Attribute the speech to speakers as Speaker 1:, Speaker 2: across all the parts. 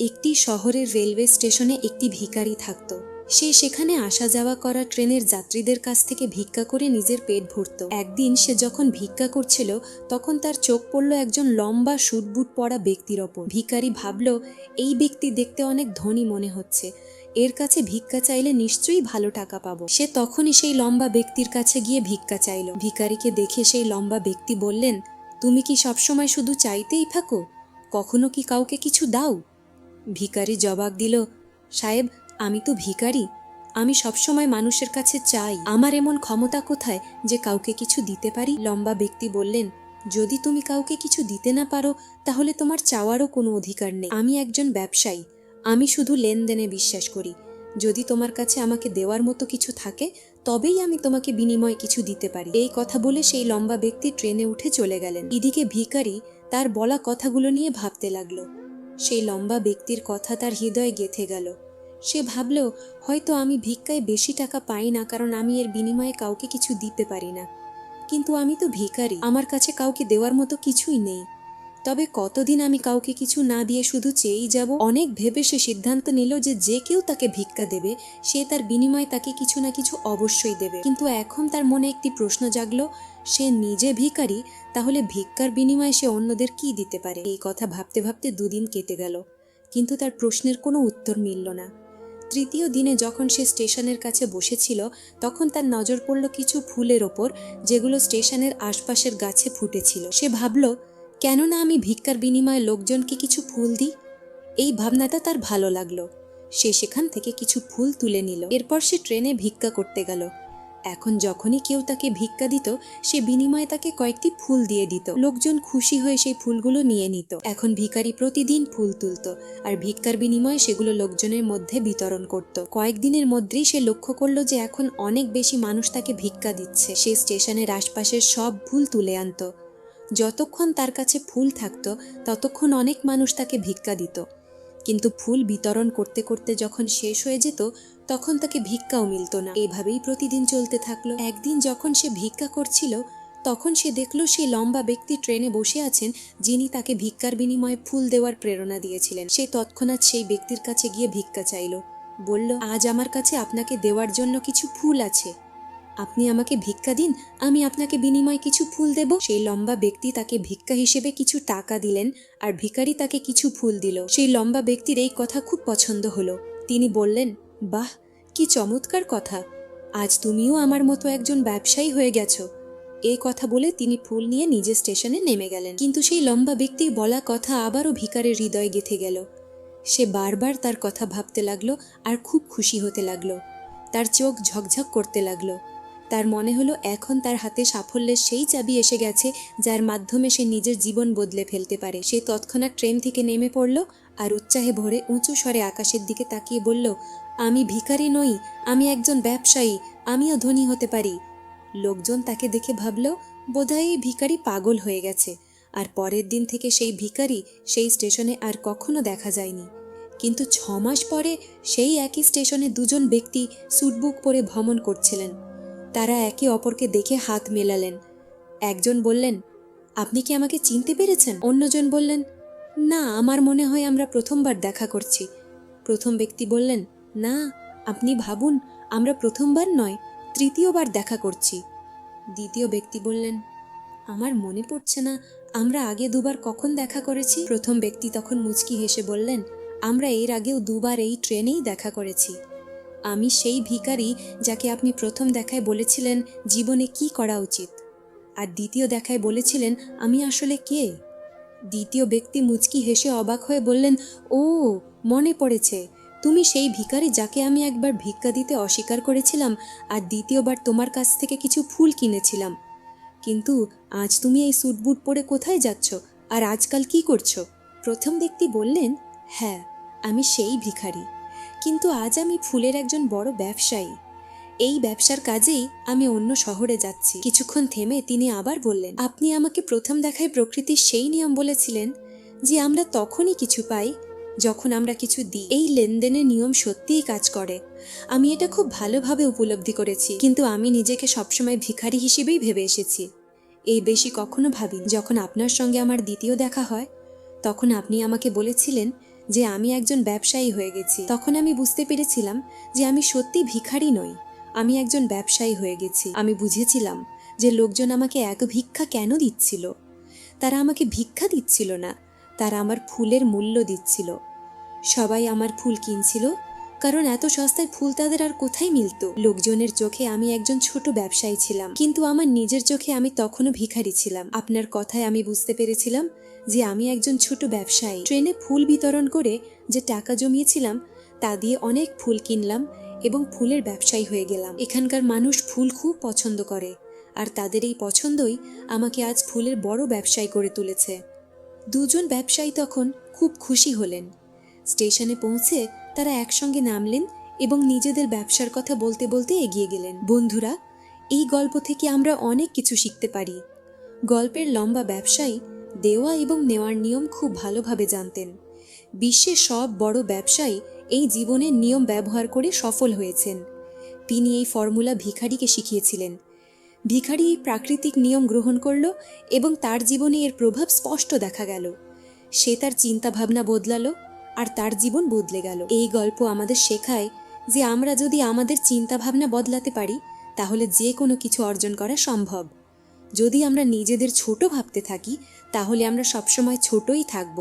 Speaker 1: একটি শহরের রেলওয়ে স্টেশনে একটি ভিখারি থাকত। সে সেখানে আসা যাওয়া করা ট্রেনের যাত্রীদের কাছ থেকে ভিক্ষা করে নিজের পেট ভরত। একদিন সে যখন ভিক্ষা করছিল, তখন তার চোখ পড়ল একজন লম্বা সুটবুট পরা ব্যক্তির ওপর। ভিখারি ভাবল, এই ব্যক্তি দেখতে অনেক ধনী মনে হচ্ছে। এর কাছে ভিক্ষা চাইলে নিশ্চয়ই ভালো টাকা পাবো। সে তখনই সেই লম্বা ব্যক্তির কাছে গিয়ে ভিক্ষা চাইল। ভিকারিকে দেখে সেই লম্বা ব্যক্তি বললেন, তুমি কি সবসময় শুধু চাইতেই থাকো? কখনো কি কাউকে কিছু দাও? ভিখারি জবাব দিল, সাহেব, আমি তো ভিখারি আমি সবসময় মানুষের কাছে চাই। আমার এমন ক্ষমতা কোথায় যে কাউকে কিছু দিতে পারি? লম্বা ব্যক্তি বললেন, যদি তুমি কাউকে কিছু দিতে না পারো, তাহলে তোমার চাওয়ারও কোনো অধিকার নেই। আমি একজন ব্যবসায়ী। আমি শুধু লেনদেনে বিশ্বাস করি। যদি তোমার কাছে আমাকে দেওয়ার মতো কিছু থাকে, তবেই আমি তোমাকে বিনিময়ে কিছু দিতে পারি। এই কথা বলে সেই লম্বা ব্যক্তি ট্রেনে উঠে চলে গেলেন। এদিকে ভিখারি তার বলা কথাগুলো নিয়ে ভাবতে লাগল। সেই লম্বা ব্যক্তির কথা তার হৃদয়ে গেথে গেল। সে ভাবল, হয়তো আমি ভিক্ষায় বেশি টাকা পাই না, কারণ আমি এর বিনিময়ে কাউকে কিছু দিতে পারি না। কিন্তু আমি তো ভিকারি আমার কাছে কাউকে দেওয়ার মতো কিছুই নেই। তবে কতদিন আমি কাউকে কিছু না দিয়ে শুধু চেয়েই যাব? অনেক ভেবে সে সিদ্ধান্ত নিল যে যে কেউ তাকে ভিক্ষা দেবে, সে তার বিনিময়ে তাকে কিছু না কিছু অবশ্যই দেবে। কিন্তু এখন তার মনে একটি প্রশ্ন জাগলো, সে নিজে ভিখারি? তাহলে ভিক্ষার বিনিময়ে সে অন্যদের কি দিতে পারে? এই কথা ভাবতে ভাবতে দুদিন কেটে গেল, কিন্তু তার প্রশ্নের কোনো উত্তর মিলল না। তৃতীয় দিনে যখন সে স্টেশনের কাছে বসেছিল, তখন তার নজর পড়ল কিছু ফুলের ওপর, যেগুলো স্টেশনের আশপাশের গাছে ফুটেছিল। সে ভাবল কেননা আমি ভিক্ষার বিনিময়ে লোকজনকে কিছু ফুল দিই? এই ভাবনাটা তার ভালো লাগল। সে সেখান থেকে কিছু ফুল তুলে নিল। এরপর সে ট্রেনে ভিক্ষা করতে গেল। এখন যখনই কেউ তাকে ভিক্ষা দিত, সে বিনিময়ে তাকে কয়েকটি ফুল দিয়ে দিত। লোকজন খুশি হয়ে সেই ফুলগুলো নিয়ে নিত। এখন ভিখারি প্রতিদিন ফুল তুলত আর ভিক্ষার বিনিময়ে সেগুলো লোকজনের মধ্যে বিতরণ করত। কয়েকদিনের মধ্যেই সে লক্ষ্য করল যে এখন অনেক বেশি মানুষ তাকে ভিক্ষা দিচ্ছে। সে স্টেশনের আশপাশের সব ফুল তুলে আনতো। যতক্ষণ তার কাছে ফুল থাকত, ততক্ষণ অনেক মানুষ তাকে ভিক্ষা দিত। কিন্তু ফুল বিতরণ করতে করতে যখন শেষ হয়ে যেত, তখন তাকে ভিক্ষাও মিলত না। এভাবেই প্রতিদিন চলতে থাকল। একদিন যখন সে ভিক্ষা করছিল, তখন সে দেখল সেই লম্বা ব্যক্তি ট্রেনে বসে আছেন, যিনি তাকে ভিক্ষার বিনিময়ে ফুল দেওয়ার প্রেরণা দিয়েছিলেন। সে তৎক্ষণাৎ সেই ব্যক্তির কাছে গিয়ে ভিক্ষা চাইল। বলল, আজ আমার কাছে আপনাকে দেওয়ার জন্য কিছু ফুল আছে। আপনি আমাকে ভিক্ষা দিন, আমি আপনাকে বিনিময়ে কিছু ফুল দেব। সেই লম্বা ব্যক্তি তাকে ভিক্ষা হিসেবে কিছু টাকা দিলেন আর ভিখারি তাকে কিছু ফুল দিল। সেই লম্বা ব্যক্তির এই কথা খুব পছন্দ হলো। তিনি বললেন, বাহ, কি চমৎকার কথা। আজ তুমিও আমার মতো একজন ব্যবসায়ী হয়ে গেছো। এই কথা বলে তিনি ফুল নিয়ে নিজের স্টেশনে নেমে গেলেন। কিন্তু সেই লম্বা ব্যক্তির বলা কথা আবারও ভিকারের হৃদয়ে গেথে গেল। সে বারবার তার কথা ভাবতে লাগল আর খুব খুশি হতে লাগল। তার চোখ ঝকঝক করতে লাগল। তার মনে হলো এখন তার হাতে সাফল্যের সেই চাবি এসে গেছে যার মাধ্যমে সে নিজের জীবন বদলে ফেলতে পারে। সে তৎক্ষণাৎ ট্রেন থেকে নেমে পড়ল আর উৎসাহে ভরে উঁচু স্বরে আকাশের দিকে তাকিয়ে বলল, আমি ভিখারি নই, আমি একজন ব্যবসায়ী, আমিও ধনী হতে পারি। লোকজন তাকে দেখে ভাবল, বোধহয় এই ভিখারি পাগল হয়ে গেছে। আর পরের দিন থেকে সেই ভিখারি সেই স্টেশনে আর কখনো দেখা যায়নি। কিন্তু ছ মাস পরে সেই একই স্টেশনে দুজন ব্যক্তি স্যুটবুক পরে ভ্রমণ করছিলেন। তারা একে অপরকে দেখে হাত মেলালেন। একজন বললেন, আপনি কি আমাকে চিনতে পেরেছেন? অন্যজন বললেন, না, আমার মনে হয় আমরা প্রথমবার দেখা করছি। প্রথম ব্যক্তি বললেন, না, আপনি ভাবুন, আমরা প্রথমবার নয়, তৃতীয়বার দেখা করছি। দ্বিতীয় ব্যক্তি বললেন, আমার মনে পড়ছে না, আমরা আগে দুবার কখন দেখা করেছি? প্রথম ব্যক্তি তখন মুচকি হেসে বললেন, আমরা এর আগেও দুবার এই ট্রেনেই দেখা করেছি। আমি সেই ভিখারি যাকে আপনি প্রথম দেখায় বলেছিলেন জীবনে কি করা উচিত। আর দ্বিতীয় দেখায় বলেছিলেন, আমি আসলে কে? দ্বিতীয় ব্যক্তি মুচকি হেসে অবাক হয়ে বললেন, ও, মনে পড়েছে। তুমি সেই ভিকারি যাকে আমি একবার ভিক্ষা দিতে অস্বীকার করেছিলাম আর দ্বিতীয়বার তোমার কাছ থেকে কিছু ফুল কিনেছিলাম। কিন্তু আজ তুমি এই স্যুটবুট পরে কোথায় যাচ্ছ? আর আজকাল কি করছ? প্রথম ব্যক্তি বললেন হ্যাঁ আমি সেই ভিখারি। কিন্তু আজ আমি ফুলের একজন বড় ব্যবসায়ী। এই ব্যবসার কাজেই আমি অন্য শহরে যাচ্ছি। কিছুক্ষণ থেমে তিনি আবার বললেন, আপনি আমাকে প্রথম দেখায় প্রকৃতির সেই নিয়ম বলেছিলেন যে আমরা তখনই কিছু পাই যখন আমরা কিছু দিই। এই লেনদেনের নিয়ম সত্যিই কাজ করে। আমি এটা খুব ভালোভাবে উপলব্ধি করেছি। কিন্তু আমি নিজেকে সবসময় ভিখারি হিসেবেই ভেবে এসেছি। এই বেশি কখনো ভাবিনি। যখন আপনার সঙ্গে আমার দ্বিতীয় দেখা হয়, তখন আপনি আমাকে বলেছিলেন যে আমি একজন ব্যবসায়ী হয়ে গেছি। তখন আমি বুঝতে পেরেছিলাম যে আমি সত্যি ভিখারি নই। আমি একজন ব্যবসায়ী হয়ে গেছি। আমি বুঝেছিলাম যে লোকজন আমাকে এক ভিক্ষা কেন দিচ্ছিল? তারা আমাকে ভিক্ষা দিচ্ছিল না। তারা আমার ফুলের মূল্য দিচ্ছিল। সবাই আমার ফুল কিনছিল কারণ এত সস্তায় ফুল তাদের আর কোথায় মিলতো? লোকজনের চোখে আমি একজন ছোট ব্যবসায়ী ছিলাম। কিন্তু আমার নিজের চোখে আমি তখনও ভিখারি ছিলাম। আপনার কথায় আমি বুঝতে পেরেছিলাম যে আমি একজন ছোট ব্যবসায়ী। ট্রেনে ফুল বিতরণ করে যে টাকা জমিয়েছিলাম, তা দিয়ে অনেক ফুল কিনলাম এবং ফুলের ব্যবসায়ী হয়ে গেলাম। এখানকার মানুষ ফুল খুব পছন্দ করে। আর তাদের এই পছন্দই আমাকে আজ ফুলের বড় ব্যবসায়ী করে তুলেছে। দুজন ব্যবসায়ী তখন খুব খুশি হলেন। স্টেশনে পৌঁছে তারা একসঙ্গে নামলেন এবং নিজেদের ব্যবসার কথা বলতে বলতে এগিয়ে গেলেন। বন্ধুরা, এই গল্প থেকে আমরা অনেক কিছু শিখতে পারি। গল্পের লম্বা ব্যবসায়ী দেওয়া এবং নেওয়ার নিয়ম খুব ভালোভাবে জানতেন। বিশ্বের সব বড় ব্যবসায়ী এই জীবনের নিয়ম ব্যবহার করে সফল হয়েছেন। তিনি এই ফর্মুলা ভিখারিকে শিখিয়েছিলেন। ভিখারি এই প্রাকৃতিক নিয়ম গ্রহণ করল এবং তার জীবনে এর প্রভাব স্পষ্ট দেখা গেল। সে তার চিন্তাভাবনা বদলালো আর তার জীবন বদলে গেল। এই গল্প আমাদের শেখায় যে আমরা যদি আমাদের চিন্তাভাবনা বদলাতে পারি, তাহলে যে কোনো কিছু অর্জন করা সম্ভব। যদি আমরা নিজেদের ছোট ভাবতে থাকি, তাহলে আমরা সবসময় ছোটই থাকব।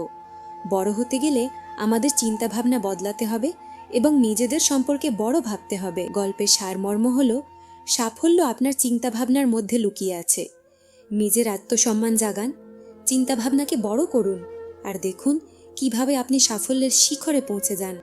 Speaker 1: বড় হতে গেলে আমাদের চিন্তাভাবনা বদলাতে হবে এবং নিজেদের সম্পর্কে বড় ভাবতে হবে। গল্পের সারমর্ম হলো, সাফল্য আপনার চিন্তাভাবনার মধ্যে লুকিয়ে আছে। নিজের আত্মসম্মান জাগান, চিন্তাভাবনাকে বড় করুন। আর দেখুন কীভাবে আপনি সাফল্যের শিখরে পৌঁছে যান।